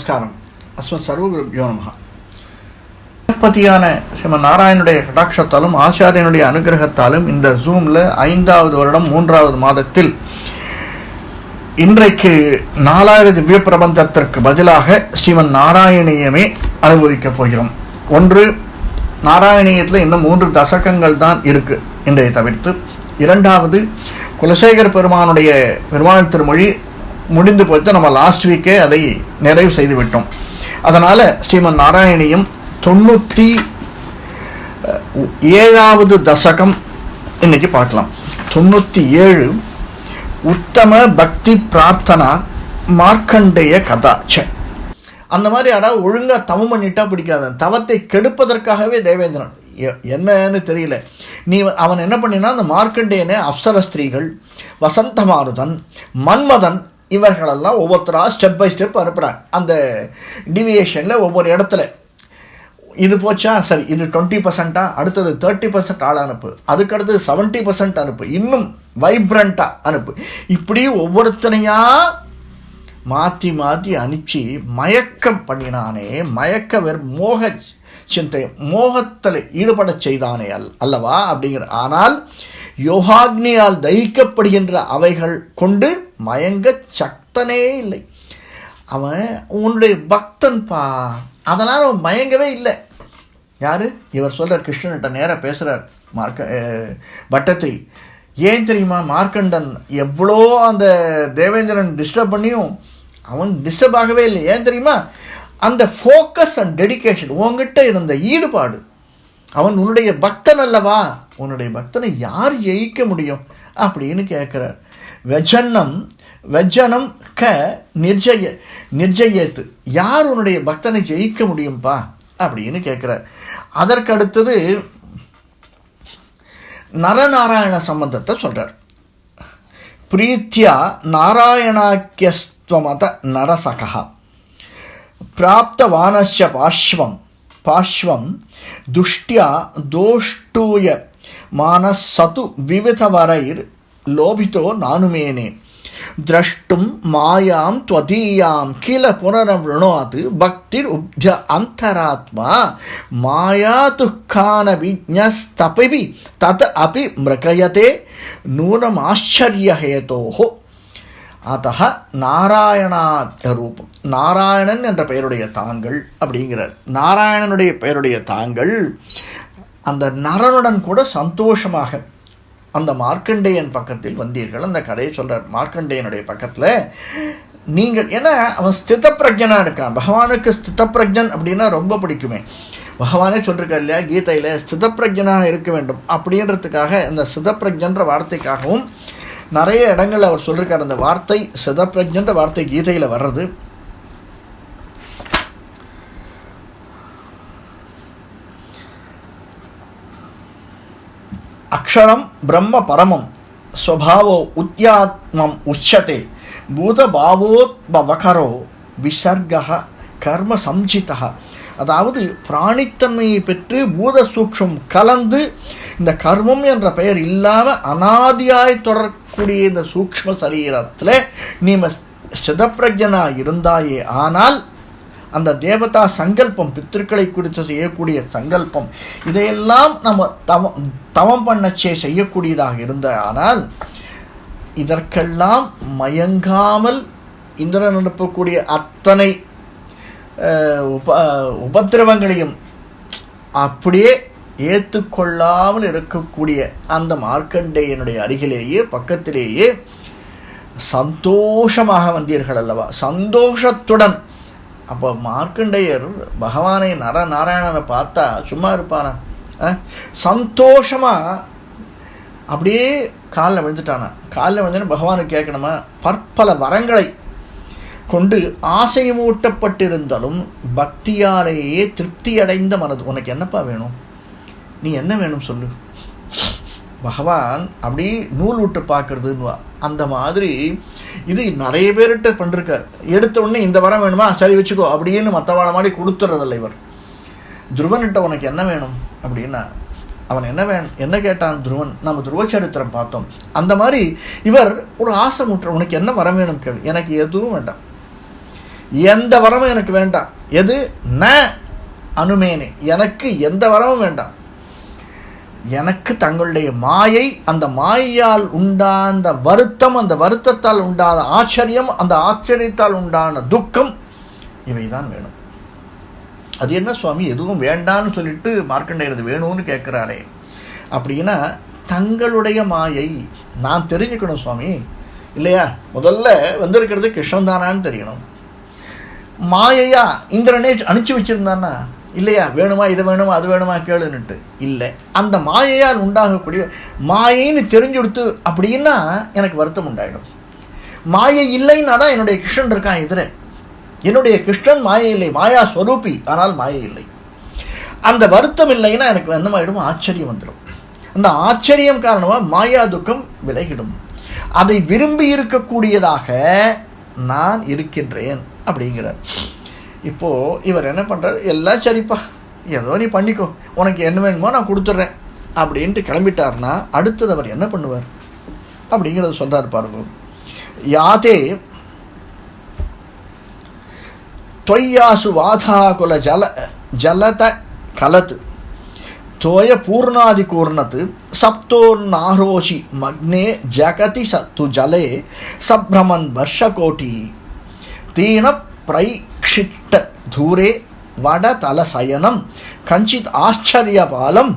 நமஸ்காரம். அஸ்மத் சர்வகுருப்யோ நமகா பத்தியான ஸ்ரீமன் கடாட்சத்தாலும் ஆச்சாரியனுடைய அனுகிரகத்தாலும் இந்த ஜூமில் ஐந்தாவது வருடம் மூன்றாவது மாதத்தில் இன்றைக்கு நாலாயிரம் திவ்ய பிரபந்தத்திற்கு பதிலாக ஸ்ரீமன் நாராயணியமே அனுபவிக்கப் போகிறோம். ஒன்று நாராயணியத்தில் இன்னும் மூன்று தசகங்கள் தான் இருக்கு. இன்றைய தவிர்த்து இரண்டாவது குலசேகர பெருமானுடைய பெருமாள் திருமொழி முடிந்து போய்த்து நம்ம லாஸ்ட் வீக்கே அதை நிறைவு செய்து விட்டோம் அதனால் ஸ்ரீமன் நாராயணியும் தொண்ணூற்றி ஏழாவது தசகம் இன்னைக்கு பார்க்கலாம். தொண்ணூற்றி ஏழு உத்தம பக்தி பிரார்த்தனா மார்க்கண்டேய கதாச்ச அந்த மாதிரி யாராவது ஒழுங்காக தவம் பண்ணிட்டா பிடிக்காத. தவத்தை கெடுப்பதற்காகவே தேவேந்திரன் எ- என்னன்னு தெரியல. நீ அவன் என்ன பண்ணினா அந்த மார்க்கண்டேயனை அப்சர ஸ்திரீகள் வசந்த மாருதன் மன்மதன் இவர்களெல்லாம் ஒவ்வொருத்தராக ஸ்டெப் பை ஸ்டெப் அனுப்புகிறாங்க அந்த டிவியேஷனில் ஒவ்வொரு இடத்துல இது போச்சா? சரி இது டுவெண்ட்டி பர்சன்ட்டா அடுத்தது தேர்ட்டி பர்சன்ட் ஆள் அனுப்பு. அதுக்கு அடுத்தது செவன்ட்டி பர்சன்ட் அனுப்பு. இன்னும் வைப்ரண்ட்டாக அனுப்பு. இப்படி ஒவ்வொருத்தனையாக மாற்றி மாற்றி அனுப்பிச்சு மயக்கம் பண்ணினானே மயக்க வெறும் மோக சிந்தை மோகத்தில் ஈடுபடச் செய்தானே அல் அல்லவா? அப்படிங்கிற ஆனால் யோகாக்னியால் தகிக்கப்படுகின்ற அவைகள் கொண்டு மயங்க சக்தனே இல்லை. அவன் உன்னுடைய பக்தன் பா அதனால் அவன் மயங்கவே இல்லை. யார்? இவர் சொல்கிறார் கிருஷ்ணன்கிட்ட நேராக பேசுகிறார் மார்க்க அஹ், பட்டத்திரி ஏன் தெரியுமா? மார்க்கண்டன் எவ்வளோ அந்த தேவேந்திரன் டிஸ்டர்ப் பண்ணியும் அவன் டிஸ்டர்ப் ஆகவே இல்லை. ஏன் தெரியுமா? அந்த ஃபோக்கஸ் அண்ட் டெடிகேஷன் உங்ககிட்ட இருந்த ஈடுபாடு அவன் உன்னுடைய பக்தன் அல்லவா? உன்னுடைய பக்தனை யார் ஜெயிக்க முடியும்? அப்படின்னு கேட்குறார். வெஜன்னம் வெஜனம் க நிர்ஜய நிர்ஜயத்து. யார் உன்னுடைய பக்தனை ஜெயிக்க முடியும்ப்பா அப்படின்னு கேட்குறார். அதற்கு அடுத்தது நரநாராயண சம்பந்தத்தை சொல்கிறார் பிரீத்தியா நாராயணாக்கியஸ்துவமத நரசகா. ప్రాప్తవానస్య పార్శ్వం. పార్శ్వం దుష్ట్యా దోష్టూయ మానస్సతు వివిధవరైర్ లోభితో నానుమేనే. ద్రష్టుం మాయాం త్వదీయాం కిల పునరవృణోత్ భక్తిర్ భక్తిరుబ్ధ్య అంతరాత్మ మాయాదుఃఖాన విజ్ఞస్తపి తత్ అపి మృగయతే నూనమాశ్చర్యహేతో அத்தக நாராயணாத்ய ரூபம் நாராயணன் என்ற பெயருடைய தாங்கள் அப்படிங்கிறார். நாராயணனுடைய பெயருடைய தாங்கள் அந்த நரனுடன் கூட சந்தோஷமாக அந்த மார்க்கண்டேயன் பக்கத்தில் வந்தீர்கள். அந்த கதையை சொல்கிறார் மார்க்கண்டேயனுடைய பக்கத்தில் நீங்கள் ஏன்னா அவன் ஸ்தித பிரஜனாக இருக்கான். பகவானுக்கு ஸ்தித பிரஜன் அப்படின்னா ரொம்ப பிடிக்குமே. பகவானே சொல்லியிருக்கார் இல்லையா கீதையில் ஸ்தித பிரஜனாக இருக்க வேண்டும் அப்படின்றதுக்காக அந்த ஸ்தித பிரஜன்ற வார்த்தைக்காகவும் நிறைய இடங்களில் அவர் சொல்லியிருக்கார் அந்த வார்த்தை சிதப்பிரஜன்ற வார்த்தை கீதையில் வர்றது. அக்ஷரம் பிரம்ம பரமம் ஸ்வபாவோ உத்யாத்மம் உச்சதே பூதபாவோத்பவகரோ விசர்க கர்ம சம்சிதா அதாவது பிராணித்தன்மையை பெற்று பூத சூக்ஷம் கலந்து இந்த கர்மம் என்ற பெயர் இல்லாமல் அனாதியாய் தொடரக்கூடிய இந்த சூக்ஷ்ம சரீரத்தில் நீ சிதப்பிரஜனா இருந்தாயே. ஆனால் அந்த தேவதா சங்கல்பம் பித்திருக்களை குறித்து செய்யக்கூடிய சங்கல்பம் இதையெல்லாம் நம்ம தவம் தவம் பண்ணச்சே செய்யக்கூடியதாக இருந்த ஆனால் இதற்கெல்லாம் மயங்காமல் இந்திரன் அனுப்பக்கூடிய அத்தனை உப உபத்திரவங்களையும் அப்படியே ஏற்றுக்கொள்ளாமல் இருக்கக்கூடிய அந்த மார்க்கண்டேயனுடைய அருகிலேயே பக்கத்திலேயே சந்தோஷமாக வந்தீர்கள் அல்லவா? சந்தோஷத்துடன். அப்போ மார்க்கண்டேயர் பகவானை நர நாராயணனை பார்த்தா சும்மா இருப்பானா? சந்தோஷமாக அப்படியே காலில் விழுந்துட்டானா? காலில் விழுந்துன்னு பகவானுக்கு கேட்கணுமா? பற்பல வரங்களை கொண்டு ஆசைமூட்டப்பட்டிருந்தாலும் பக்தியாலேயே திருப்தி அடைந்த மனது. உனக்கு என்னப்பா வேணும்? நீ என்ன வேணும் சொல்லு? பகவான் அப்படி நூல் விட்டு பார்க்கறதுன்னு அந்த மாதிரி இது நிறைய பேர்கிட்ட பண்ணிருக்கார். எடுத்த உடனே இந்த வரம் வேணுமா? சரி வச்சுக்கோ அப்படின்னு மற்றவாழ மாதிரி கொடுத்துட்றதில்ல இவர். துருவன்கிட்ட உனக்கு என்ன வேணும் அப்படின்னா அவன் என்ன வேணும் என்ன கேட்டான் துருவன்? நம்ம துருவச்சரித்திரம் பார்த்தோம். அந்த மாதிரி இவர் ஒரு ஆசை முற்ற உனக்கு என்ன வரம் வேணும் கேள்வி எனக்கு எதுவும் வேண்டாம். எந்த வரமும் எனக்கு வேண்டாம். எது? ந அனுமேனே. எனக்கு எந்த வரமும் வேண்டாம். எனக்கு தங்களுடைய மாயை அந்த மாயையால் உண்டான வருத்தம் அந்த வருத்தத்தால் உண்டான ஆச்சரியம் அந்த ஆச்சரியத்தால் உண்டான துக்கம் இவைதான் வேணும். அது என்ன சுவாமி? எதுவும் வேண்டான்னு சொல்லிட்டு மார்க்கண்டேயர் வேணும்னு கேட்குறாரே. அப்படின்னா தங்களுடைய மாயை நான் தெரிஞ்சுக்கணும் சுவாமி. இல்லையா? முதல்ல வந்திருக்கிறது கிருஷ்ணன் தானான்னு தெரியணும். மாயையா இந்திரனே அனுப்பிச்சு வச்சிருந்தானா இல்லையா வேணுமா இது வேணுமா அது வேணுமா கேளுன்னுட்டு. இல்லை. அந்த மாயையால் உண்டாகக்கூடிய மாயைன்னு தெரிஞ்சு கொடுத்து அப்படின்னா எனக்கு வருத்தம் உண்டாயிடும். மாயை இல்லைன்னா தான் என்னுடைய கிருஷ்ணன் இருக்கான் எதிர. என்னுடைய கிருஷ்ணன் மாயை இல்லை மாயா ஸ்வரூபி ஆனால் மாயை இல்லை. அந்த வருத்தம் இல்லைன்னா எனக்கு என்ன ஆகிடும் ஆச்சரியம் வந்துடும். அந்த ஆச்சரியம் காரணமாக மாயா துக்கம் விலகிடும். அதை விரும்பி இருக்கக்கூடியதாக நான் இருக்கின்றேன். அப்படிங்கிறார். இப்போது இவர் என்ன பண்ணுறார் எல்லாம் சரிப்பா. ஏதோ நீ பண்ணிக்கோ. உனக்கு என்ன வேணுமோ நான் கொடுத்துட்றேன். அப்படின்ட்டு கிளம்பிட்டார்னா அடுத்தது அவர் என்ன பண்ணுவார்? அப்படிங்கிறத சொல்கிறார் பாருங்க. யாதே தொய்யாசு வாதாகுல ஜல ஜலத கலத்து தோய பூர்ணாதி கூர்ணத்து சப்தோர்நாரோஷி மக்னே ஜகதி சத்து ஜலே சப்ரமன் வருஷகோட்டி தீன பிரைக்ஷிட்ட தூரே வடதல சயனம் கஞ்சித் ஆச்சரியபாலம்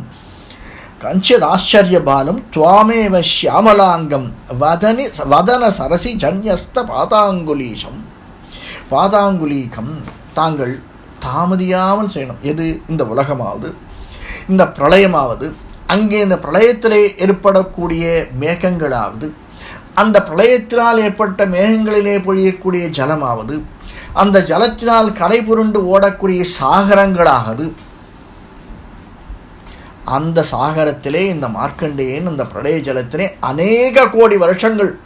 கஞ்சித் ஆச்சரியபாலம் துவாமேவ சியாமலாங்கம் வதனி வதன சரசி ஜன்யஸ்த பாதாங்குலீசம் பாதாங்குலீகம் தாங்கள் தாமதியாமல் செய்யணும். எது? இந்த உலகமாவது இந்த பிரளயமாவது அங்கே இந்த பிரளயத்திலே ஏற்படக்கூடிய மேகங்களாவது அந்த பிரளயத்தினால் ஏற்பட்ட மேகங்களிலே பொழியக்கூடிய ஜலமாவது அந்த ஜலத்தினால் கரை புரண்டு ஓடக்கூடிய சாகரங்களாகது. அந்த சாகரத்திலே இந்த மார்க்கண்டேயன் இந்த பிரளய ஜலத்திலே அநேக கோடி வருஷங்கள்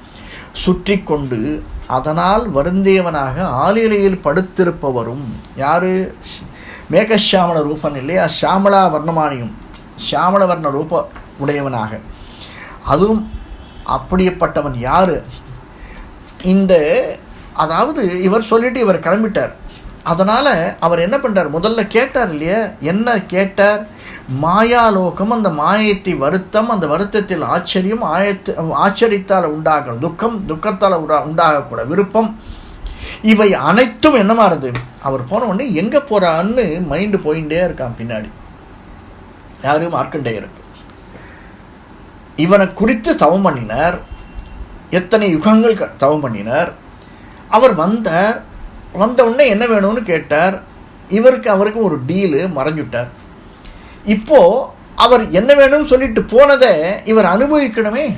சுற்றி கொண்டு அதனால் வருந்தியவனாக ஆலிலையில் படுத்திருப்பவரும் யாரு? மேகஷியாமல ரூபன் இல்லையா? ஷியாமலா வர்ணமானியும். ஷியாமல வர்ண ரூப உடையவனாக. அதுவும் அப்படிப்பட்டவன் யார்? இந்த அதாவது இவர் சொல்லிட்டு இவர் கிளம்பிட்டார். அதனால் அவர் என்ன பண்ணுறார் முதல்ல கேட்டார் இல்லையா? என்ன கேட்டார்? மாயாலோகம் அந்த மாயத்தை வருத்தம் அந்த வருத்தத்தில் ஆச்சரியம் ஆயத்து ஆச்சரித்தால் உண்டாகிற துக்கம் துக்கத்தால் உண்டா உண்டாகக்கூட விருப்பம். இவை அனைத்தும் என்ன மாறுது? அவர் போன உடனே எங்கே போகிறான்னு மைண்டு போயிட்டே இருக்கான் பின்னாடி. யாரும் மார்க்கண்டே மார்க்கண்டேயருக்கு. இவனை குறித்து தவம் பண்ணினார். எத்தனை யுகங்கள் க- தவம் பண்ணினார். அவர் வந்தார் வந்த உடனே என்ன வேணும்னு கேட்டார். இவருக்கு அவருக்கும் ஒரு டீலு மறைஞ்சுட்டார் இப்போது அவர் என்ன வேணும்னு சொல்லிட்டு போனதை இவர் அனுபவிக்கணுமே?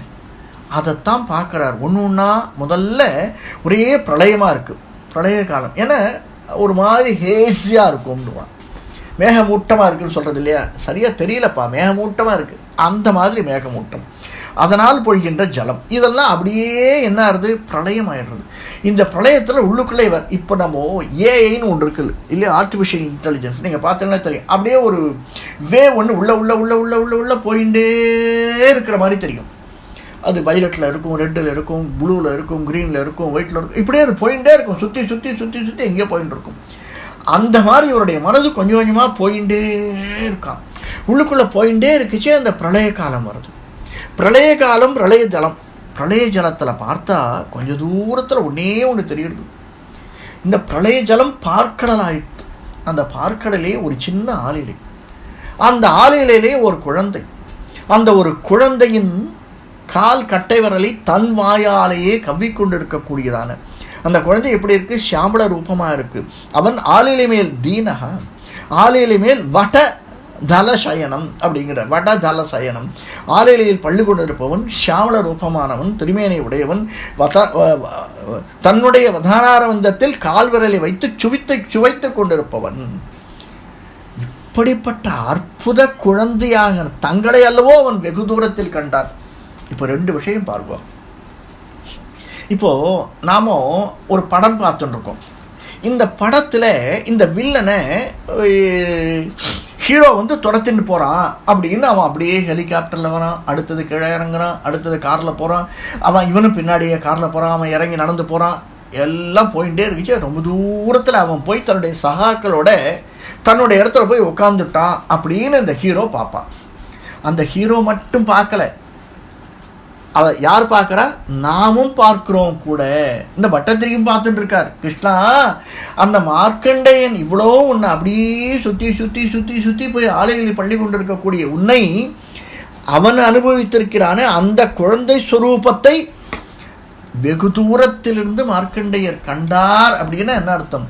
அதைத்தான் பார்க்குறார். ஒன்று ஒன்றா முதல்ல ஒரே பிரளயமாக இருக்குது பிரளய காலம். ஏன்னா ஒரு மாதிரி ஹேஸியாக இருக்கும்னுவான். மேகமூட்டமாக இருக்குன்னு சொல்கிறது இல்லையா சரியாக தெரியலப்பா மேகமூட்டமாக இருக்குது அந்த மாதிரி மேகமூட்டம். அதனால் பொழிகின்ற ஜலம். இதெல்லாம் அப்படியே என்ன ஆகுது? பிரளயம் ஆயிடுறது. இந்த பிரளயத்தில் உள்ளுக்குள்ளே இவர் இப்போ நம்ம ஏஐன்னு ஒன்று இருக்குது இல்லையா? ஆர்டிஃபிஷியல் இன்டெலிஜென்ஸ் நீங்கள் பார்த்தீங்கன்னா தெரியும். அப்படியே ஒரு வே ஒன்று உள்ள உள்ள உள்ள உள்ள உள்ள உள்ள போயிட்டே இருக்கிற மாதிரி தெரியும். அது வைலட்டில் இருக்கும் ரெட்டில் இருக்கும் ப்ளூவில் இருக்கும் க்ரீனில் இருக்கும் ஒயிட்டில் இருக்கும். இப்படியே அது போயிட்டே இருக்கும். சுற்றி சுற்றி சுற்றி சுற்றி எங்கேயோ போயின்னு இருக்கும் அந்த மாதிரி இவருடைய மனது கொஞ்சம் கொஞ்சமாக போயிட்டே இருக்கான் உள்ளுக்குள்ளே போயிட்டே இருக்குச்சே அந்த பிரளய காலம் வருது. பிரளய காலம் பிரளய ஜலம். பிரளய ஜலத்தில் பார்த்தா கொஞ்சம் தூரத்தில் ஒன்றே ஒன்று தெரியுது. இந்த பிரளய ஜலம் பார்க்கடல் ஆயிடுது. அந்த பார்க்கடலே ஒரு சின்ன ஆளிலை. அந்த ஆளிலையிலே ஒரு குழந்தை. அந்த ஒரு குழந்தையின் கால் கட்டை விரலை தன் வாயாலேயே கவ்விக்கொண்டிருக்கக்கூடியதான அந்த குழந்தை எப்படி இருக்கு? ஷியாமள ரூபமாக இருக்கு. அவன் ஆளிலை மேல் தீனகா ஆளிலை மேல் வட தலசயனம் அப்படிங்கிற வட தலசயனம் ஆலையிலையில் பள்ளி கொண்டிருப்பவன் ஷியாமள ரூபமானவன் திருமேனை உடையவன் வத தன்னுடைய வதானாரவந்தத்தில் கால்விரலை வைத்து சுவித்து சுவைத்து கொண்டிருப்பவன். இப்படிப்பட்ட அற்புத குழந்தையாக தங்களை அல்லவோ அவன் வெகு தூரத்தில் கண்டான். இப்போ ரெண்டு விஷயம் பார்ப்போம் இப்போது நாம ஒரு படம் பார்த்துட்டுருக்கோம். இந்த படத்தில் இந்த வில்லனை ஹீரோ வந்து துரத்தின்னு போகிறான் அப்படின்னு அவன் அப்படியே ஹெலிகாப்டரில் வரான். அடுத்தது கீழே இறங்குறான். அடுத்தது காரில் போகிறான் அவன் இவனும் பின்னாடியே காரில் போகிறான் அவன் இறங்கி நடந்து போகிறான் எல்லாம் போயிட்டே இருந்துச்சு. ரொம்ப தூரத்தில் அவன் போய் தன்னுடைய சகாக்களோட தன்னுடைய இடத்துல போய் உட்காந்துட்டான் அப்படின்னு இந்த ஹீரோ பார்ப்பான். அந்த ஹீரோ மட்டும் பார்க்கல. அதை யார் பார்க்குறா? நாமும் பார்க்குறோம் கூட. இந்த பட்டத்திரியும் பார்த்துட்டு இருக்கார். கிருஷ்ணா அந்த மார்க்கண்டேயன் இவ்வளோ உன்னை அப்படியே சுற்றி சுற்றி சுற்றி சுற்றி போய் ஆலைகளில் பள்ளி கொண்டிருக்கக்கூடிய உன்னை அவன் அனுபவித்திருக்கிறானே அந்த குழந்தை சுரூபத்தை வெகு தூரத்திலிருந்து மார்க்கண்டேயர் கண்டார் அப்படின்னா என்ன அர்த்தம்?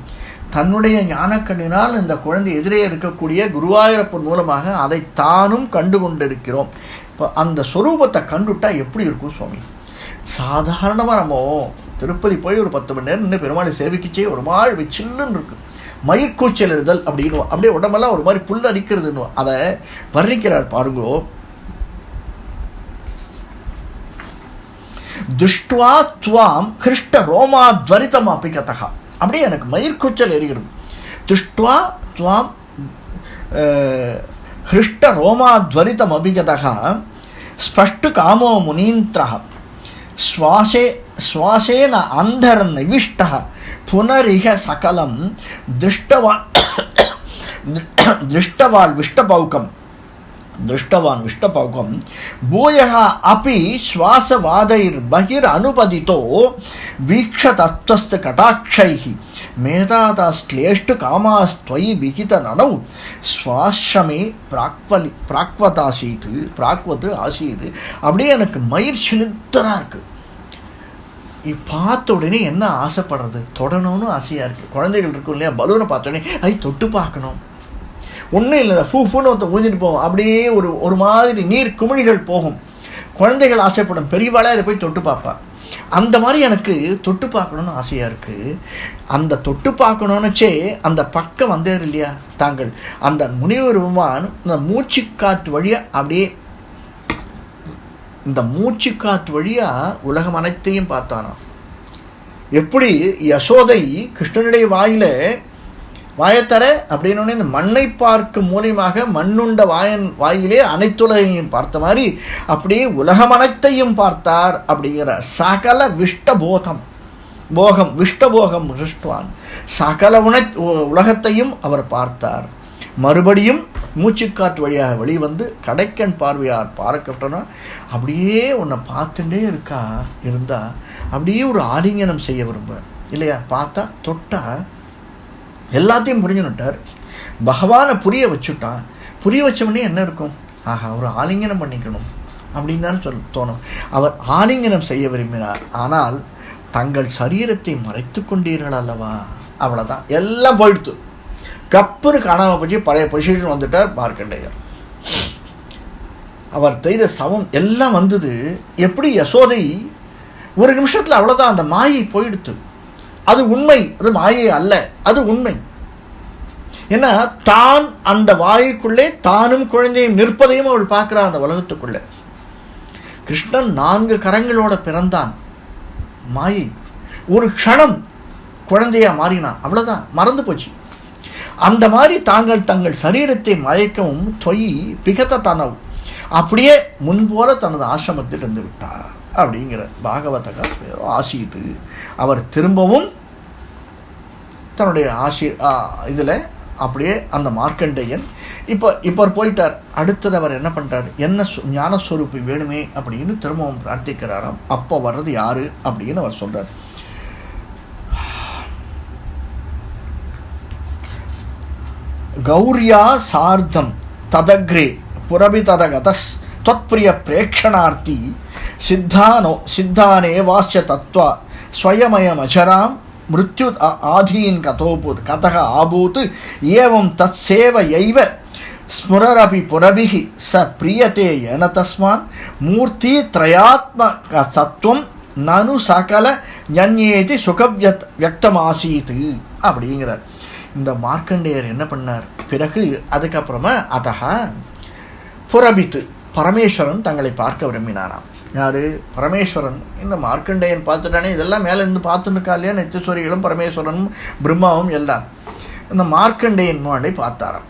தன்னுடைய ஞானக்கண்ணினால் இந்த குழந்தை எதிரே இருக்கக்கூடிய குருவாயூரப்பன் மூலமாக அதை தானும் கண்டு கொண்டிருக்கிறோம் இப்போ அந்த ஸ்வரூபத்தை கண்டுட்டா எப்படி இருக்கும் சுவாமி? சாதாரணமாக நம்ம திருப்பதி போய் ஒரு பத்து மணி நேரம் நின்று பெருமாளை சேவிக்கிச்சே ஒரு மாதிரி சில்லுன்னு இருக்கு. மயிர்கூச்சல் எழுதல் அப்படின்னு அப்படியே உடம்பெல்லாம் ஒரு மாதிரி புல் அரிக்கிறதுன்னு அதை வர்ணிக்கிறார் பாருங்கோ. துஷ்டுவா துவாம் கிருஷ்ட ரோமா துவரிதம் அப்பிகதா அப்படியே எனக்கு மயிர்கூச்சல் எரிகிறது துஷ்டுவா துவாம் ஹிருஷ்ட ரோமாத்வரிதம் அபிகதா ஸ்பஷ்டு காமோ முனீந்திர சுவாசே சுவாசேன அந்தர் நிவிஷ்ட புனரிக சகலம் திருஷ்டவா திருஷ்டவாள் விஷ்டபௌக்கம் దృష్టవాన్ విష్టపౌకం భూయ అపి శ్వాసవాదైర్బహిర్ అనుపదితో వీక్షతత్వస్థ కటాక్షై మేధాతాశ్లేష్టు కామాస్త్వయి విహిత ననౌ சுவாசமே பிராக்வலி பிராக்வத் ஆசீத்து பிராக்வத்து ஆசீது அப்படியே எனக்கு மயிர் செலுத்தனாக இருக்குது பார்த்த உடனே என்ன ஆசைப்படுறது? தொடணும்னு ஆசையாக இருக்குது குழந்தைகள் இருக்கும் இல்லையா? பலூனை பார்த்தோடனே ஐ தொட்டு பார்க்கணும். ஒன்றும் இல்லை ஃபூ ஃபூன்னு ஒருத்தன் ஊஞ்சிட்டு போவோம் அப்படியே ஒரு ஒரு மாதிரி நீர் குமிழிகள் போகும். குழந்தைகள் ஆசைப்படும். பெரியவாளே இதை போய் தொட்டு பார்ப்பா. அந்த மாதிரி எனக்கு தொட்டு பார்க்கணுன்னு ஆசையாக இருக்குது அந்த தொட்டு பார்க்கணுன்னுச்சே அந்த பக்கம் வந்தேர் இல்லையா? தாங்கள். அந்த முனிவர் விமான் இந்த மூச்சுக்காற்று வழியாக அப்படியே இந்த மூச்சுக்காற்று வழியாக உலகம் அனைத்தையும் பார்த்தானாம். எப்படி யசோதை கிருஷ்ணனுடைய வாயில வாயத்தர அப்படின்னு இந்த மண்ணை பார்க்கும் மூலியமாக மண்ணுண்ட வாயன் வாயிலே அனைத்துலகையும் பார்த்த மாதிரி அப்படியே உலகம் அனைத்தையும் பார்த்தார் அப்படிங்கிற சகல விஷ்டபோதம். போகம் விஷ்டபோகம் சிருஷ்டுவான். சகல உண உலகத்தையும் அவர் பார்த்தார். மறுபடியும் மூச்சுக்காற்று வழியாக வெளிவந்து கடைக்கண் பார்வையார் பார்க்கட்டோன்னா அப்படியே உன்னை பார்த்துட்டே இருக்கா இருந்தா அப்படியே ஒரு ஆலிங்கனம் செய்ய விரும்ப இல்லையா? பார்த்தா தொட்டா எல்லாத்தையும் புரிஞ்சுனுட்டார் பகவானை புரிய வச்சுட்டான். புரிய வச்சவொடனே என்ன இருக்கும்? ஆஹா ஒரு ஆலிங்கனம் பண்ணிக்கணும் அப்படின்னு தான் சொல் தோணும். அவர் ஆலிங்கனம் செய்ய விரும்பினார். ஆனால் தங்கள் சரீரத்தை மறைத்து கொண்டீர்கள் அல்லவா? அவ்வளோதான் எல்லாம் போயிடுத்து. கப்புன்னு காணாமல் போச்சு பழைய பொசிஷன் வந்துட்டார் மார்க்கண்டையர். அவர் செய்த சமம் எல்லாம் வந்தது எப்படி? யசோதை ஒரு நிமிஷத்தில் அவ்வளோதான் அந்த மாயை போயிடுத்து. அது உண்மை அது மாயை அல்ல அது உண்மை. ஏன்னா தான் அந்த வாயுக்குள்ளே தானும் குழந்தையும் நிற்பதையும் அவள் பார்க்குறா அந்த உலகத்துக்குள்ளே. கிருஷ்ணன் நான்கு கரங்களோட பிறந்தான். மாயை. ஒரு க்ஷணம் குழந்தையா மாறினான். அவ்வளோதான் மறந்து போச்சு. அந்த மாதிரி தாங்கள் தங்கள் சரீரத்தை மறைக்கவும் தொய் பிகத்த தனவு. அப்படியே முன்போல தனது ஆசிரமத்தில் இருந்து விட்டார். அப்படிங்கிற பாகவதக ஆசித்து அவர் திரும்பவும் தன்னுடைய ஆசி இதில் அப்படியே அந்த மார்க்கண்டையன் இப்போ இப்போ போயிட்டார். அடுத்தது அவர் என்ன பண்ணுறார் என்ன ஞானஸ்வரூப்பி வேணுமே அப்படின்னு திரும்பவும் பிரார்த்திக்கிறாராம். அப்போ வர்றது யாரு அப்படின்னு அவர் சொல்கிறார் கௌரியா சார்தம் ததக்ரே புரபிததகதஸ் தொத்பிரிய பிரேக்ஷணார்த்தி சித்தானோ சித்தானே வாசிய தத்வா ஸ்வயமயமஜராம் மிருத்யு ஆதீன் கதோபூத் கதக ஆபூத் ஏவம் தத் சேவையைவ ஸ்முரரபி புரபிகி ச பிரியத்தே என தஸ்மான் மூர்த்தி திரயாத்மக சத்துவம் நனு சகல ஞன்யேதி சுகவியத் வியக்தமாசீத்து அப்படிங்கிறார். இந்த மார்க்கண்டேயர் என்ன பண்ணார்? பிறகு அதுக்கப்புறமா அதகா புறபித்து பரமேஸ்வரன் தங்களை பார்க்க விரும்பினாராம். யார்? பரமேஸ்வரன். இந்த மார்க்கண்டேயன் பார்த்துட்டானே இதெல்லாம் மேலே இருந்து பார்த்துருக்கா இல்லையா? நித்தியஸ்வரிகளும் பரமேஸ்வரனும் பிரம்மாவும் எல்லாம். இந்த மார்க்கண்டேயன் முன்னாடி பார்த்தாராம்.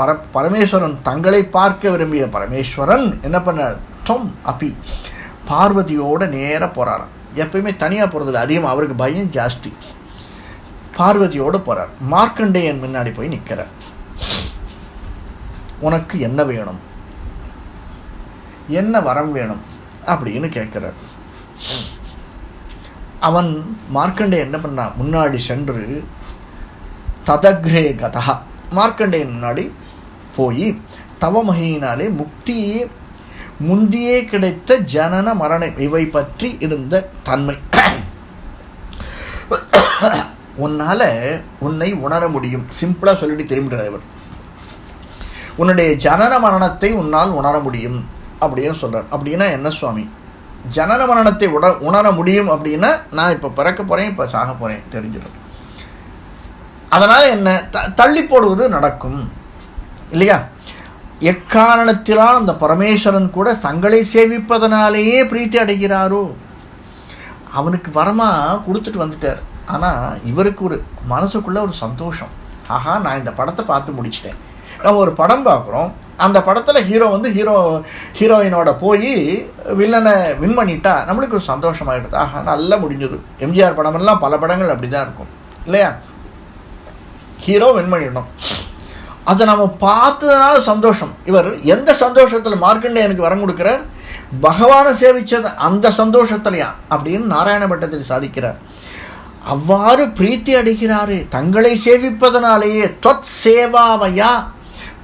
பர பரமேஸ்வரன் தங்களை பார்க்க விரும்பிய பரமேஸ்வரன் என்ன பண்ணார்? தொம் அப்பி பார்வதியோட நேராக போகிறாராம் எப்பயுமே தனியாக போகிறதில்ல அதிகமாக அவருக்கு பயம் ஜாஸ்தி. பார்வதியோடு போகிறார் மார்க்கண்டேயன் முன்னாடி போய் நிற்கிறார் உனக்கு என்ன வேணும்? என்ன வரம் வேணும் அப்படின்னு கேட்குறார். அவன் மார்க்கண்டேயன் என்ன பண்ணான் முன்னாடி சென்று ததக்ரே கதா மார்க்கண்டேயன் முன்னாடி போய் தவமகையினாலே முக்தியே முந்தியே கிடைத்த ஜனன மரண இவை பற்றி இருந்த தன்மை. உன்னால் உன்னை உணர முடியும். சிம்பிளாக சொல்லிட்டு திரும்பிடுறார் இவர். உன்னுடைய ஜனன மரணத்தை உன்னால் உணர முடியும். அப்படின்னு சொல்கிறார் அப்படின்னா என்ன சுவாமி? ஜனன மரணத்தை உட உணர முடியும் அப்படின்னா நான் இப்போ பிறக்க போகிறேன் இப்போ சாக போகிறேன் தெரிஞ்சிடும். அதனால் என்ன? த தள்ளி போடுவது நடக்கும். இல்லையா? எக்காரணத்தினால் அந்த பரமேஸ்வரன் கூட தங்களை சேவிப்பதனாலேயே பிரீத்தி அடைகிறாரோ? அவனுக்கு வரமாக கொடுத்துட்டு வந்துட்டார். ஆனால் இவருக்கு ஒரு மனசுக்குள்ளே ஒரு சந்தோஷம். ஆஹா நான் இந்த படத்தை பார்த்து முடிச்சிட்டேன். நம்ம ஒரு படம் பார்க்குறோம். அந்த படத்தில் ஹீரோ வந்து ஹீரோ ஹீரோயினோட போய் வில்லனை வின் பண்ணிட்டா நம்மளுக்கு ஒரு சந்தோஷமாகிடுது ஆஹா நல்லா முடிஞ்சது. எம்ஜிஆர் படமெல்லாம் பல படங்கள் அப்படி தான் இருக்கும். இல்லையா? ஹீரோ வின் பண்ணிடணும். அதை நம்ம பார்த்ததுனால சந்தோஷம். இவர் எந்த சந்தோஷத்தில் மார்க்கண்டே எனக்கு வரம் கொடுக்குறார்? பகவானை சேவிச்சது அந்த சந்தோஷத்துலையா? அப்படின்னு நாராயண பட்டத்தில் சாதிக்கிறார். அவ்வாறு பிரீத்தி அடைகிறாரு. தங்களை சேவிப்பதனாலேயே தொத் சேவாவையா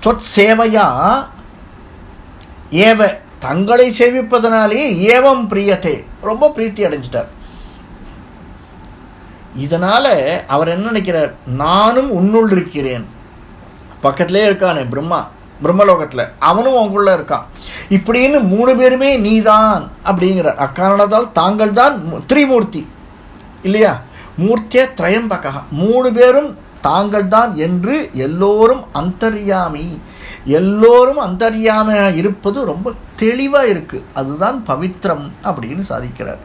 தொத் சேவையா? ஏவ தங்களை சேவிப்பதனாலேயே ஏவம் பிரியத்தே. ரொம்ப பிரீத்தி அடைஞ்சிட்டார். இதனால் அவர் என்ன நினைக்கிறார்? நானும் உன்னுள் இருக்கிறேன். பக்கத்திலே இருக்கானே பிரம்மா பிரம்மலோகத்தில். அவனும் அவங்களுக்குள்ள இருக்கான். இப்படின்னு மூணு பேருமே நீதான் அப்படிங்கிறார் அக்காரணத்தால் தாங்கள் தான் திரிமூர்த்தி. இல்லையா? மூர்த்திய திரயம்பகா. மூணு பேரும் தாங்கள் தான் என்று எல்லோரும் அந்தர்யாமி. எல்லோரும் அந்தர்யாமையாக இருப்பது ரொம்ப தெளிவாக இருக்குது அதுதான் பவித்திரம் அப்படின்னு சாதிக்கிறார்.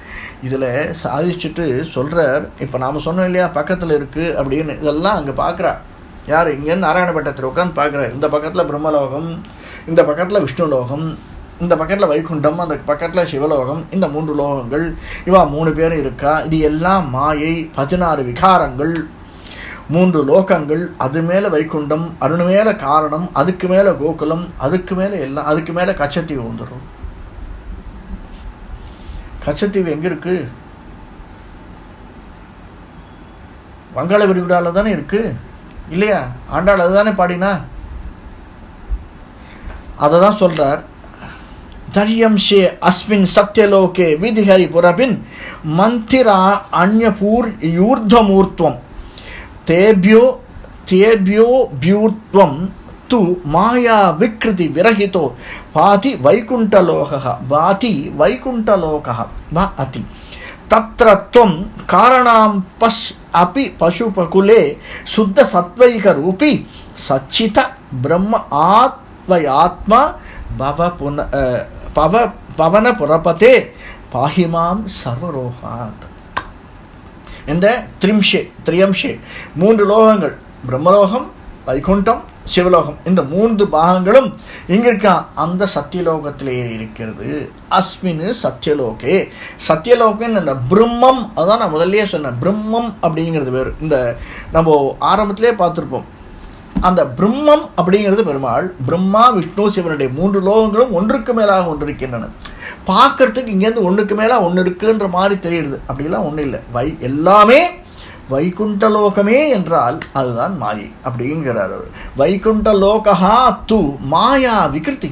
இதில் சாதிச்சுட்டு சொல்கிறார் இப்போ நாம் சொன்னோம் இல்லையா பக்கத்தில் இருக்குது அப்படின்னு. இதெல்லாம் அங்கே பார்க்குறா யார்? இங்கேருந்து நாராயணபட்டத்தில் உட்காந்து பார்க்குறார் இந்த பக்கத்தில் பிரம்மலோகம் இந்த பக்கத்தில் விஷ்ணு லோகம் இந்த பக்கத்தில் வைகுண்டம் அந்த பக்கத்தில் சிவலோகம் இந்த மூன்று லோகங்கள் இவா மூணு பேரும் இருக்கா? இது எல்லாம் மாயை பதினாறு விகாரங்கள். மூன்று லோகங்கள் அது மேலே வைகுண்டம் அருணு மேலே காரணம் அதுக்கு மேலே கோகுலம் அதுக்கு மேலே எல்லாம் அதுக்கு மேலே கச்சத்தீவு வந்துடும் கச்சத்தீவு எங்கே இருக்கு? வங்காள விரிகுடாவில் தானே இருக்கு? இல்லையா? ஆண்டாள் அதுதானே பாடினா? அதை தான் சொல்கிறார் தரியம்ஷே அஸ்மின் சத்யலோகே விதிஹரி புறபின் மந்திரா తేభ్యో తేభ్యో భ్యూత్వం తు మాయా వికృతి విరహితో వాతి వైకుంఠలోక వాతి వైకుంఠలోక వా అతి. తత్ర త్వం కారణాం పశ్ అపి పశుపకులే శుద్ధ సత్వైక రూపి సచ్చిత బ్రహ్మ ఆత్మయాత్మ భవ పున పవ పవన పురపతే పాహిమాం సర్వరోహాత్. இந்த த்ரிம்ஷே த்ரியம்ஷே மூன்று லோகங்கள் பிரம்மலோகம் வைகுண்டம் சிவலோகம் இந்த மூன்று பாகங்களும் எங்க இருக்கா அந்த சத்தியலோகத்திலேயே இருக்கிறது. அஸ்மின் சத்தியலோகே. சத்தியலோகன் இந்த பிரம்மம் அதான் நான் முதல்லயே சொன்னேன். பிரம்மம் அப்படிங்கிறது வேறு. இந்த நம்ம ஆரம்பத்திலே பார்த்துருப்போம். அந்த பிரம்மம் அப்படிங்கிறது பெருமாள் பிரம்மா விஷ்ணு சிவனுடைய மூன்று லோகங்களும் ஒன்றுக்கு மேலாக ஒன்று இருக்கின்றன பார்க்கறதுக்கு இங்கேருந்து ஒன்றுக்கு மேலே ஒன்று இருக்குன்ற மாதிரி தெரியுது. அப்படிலாம் ஒன்றும் இல்லை. வை எல்லாமே வைகுண்ட லோகமே என்றால் அதுதான் மாயை அப்படிங்கிறார் அவர். வைகுண்டலோகா து மாயா விகிருத்தி.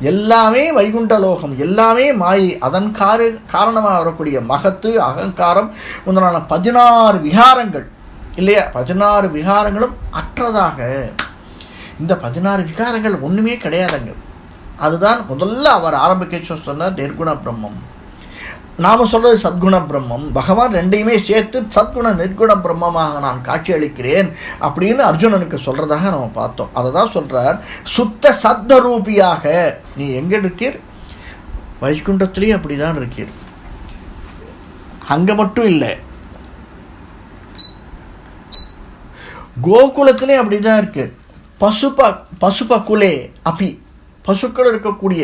எல்லாமே வைகுண்ட லோகம் எல்லாமே மாயை. அதன் கார காரணமாக வரக்கூடிய மகத்து அகங்காரம் முதலான பதினாறு விகாரங்கள். இல்லையா? பதினாறு விகாரங்களும் அற்றதாக. இந்த பதினாறு விகாரங்கள் ஒன்றுமே கிடையாதுங்க. அதுதான் முதல்ல அவர் ஆரம்பிக்க சொன்னார் நிர்குண பிரம்மம். நாம் சொல்கிறது சத்குண பிரம்மம். பகவான் ரெண்டையுமே சேர்த்து சத்குண நிர்குண பிரம்மமாக நான் காட்சி அளிக்கிறேன் அப்படின்னு அர்ஜுனனுக்கு சொல்கிறதாக நம்ம பார்த்தோம். அதை தான் சொல்கிறார் சுத்த சத்வரூபியாக நீ எங்கே இருக்கீர் வைகுண்டத்திலேயே அப்படி தான் இருக்கீர். அங்கே மட்டும் இல்லை. கோகுலத்திலே அப்படி தான் இருக்கு பசுப பசுப குலே அபி. பசுக்கள் இருக்கக்கூடிய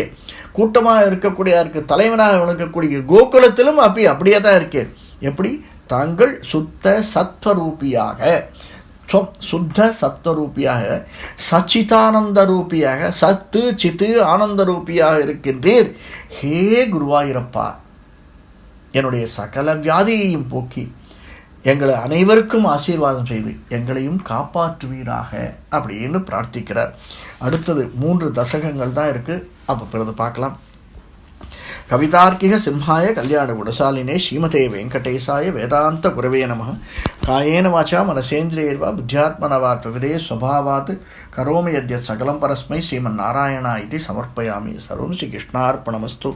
கூட்டமாக இருக்கக்கூடிய இருக்கு தலைவனாக விளங்கக்கூடிய கோகுலத்திலும் அப்படி அப்படியே தான் இருக்கு. எப்படி? தாங்கள் சுத்த சத்வரூபியாக சுத்த சத்வரூபியாக சச்சிதானந்த ரூபியாக சத்து சித்து ஆனந்த ரூபியாக இருக்கின்றீர். ஹே குருவாயிரப்பா என்னுடைய சகல வியாதியையும் போக்கி எங்களை அனைவருக்கும் ஆசீர்வாதம் செய்து எங்களையும் காப்பாற்றுவீராக அப்படின்னு பிரார்த்திக்கிறார். அடுத்தது மூன்று தசகங்கள் தான் இருக்குது அப்போ பிறகு பார்க்கலாம். கவிதார்க்கிக சிம்ஹாய கல்யாண குணசாலினே ஸ்ரீமதே வெங்கடேசாய வேதாந்த குரவே நம. காயேன வாச்சா மனசேந்திரியர்வா புத்தியாத்மனவா பிரவிதே ஸ்வபாவாத் கரோமி யத்யத் சகலம் பரஸ்மை ஸ்ரீமன் நாராயணா இது சமர்ப்பயாமி சர்வம் ஸ்ரீ கிருஷ்ணார்ப்பணமஸ்து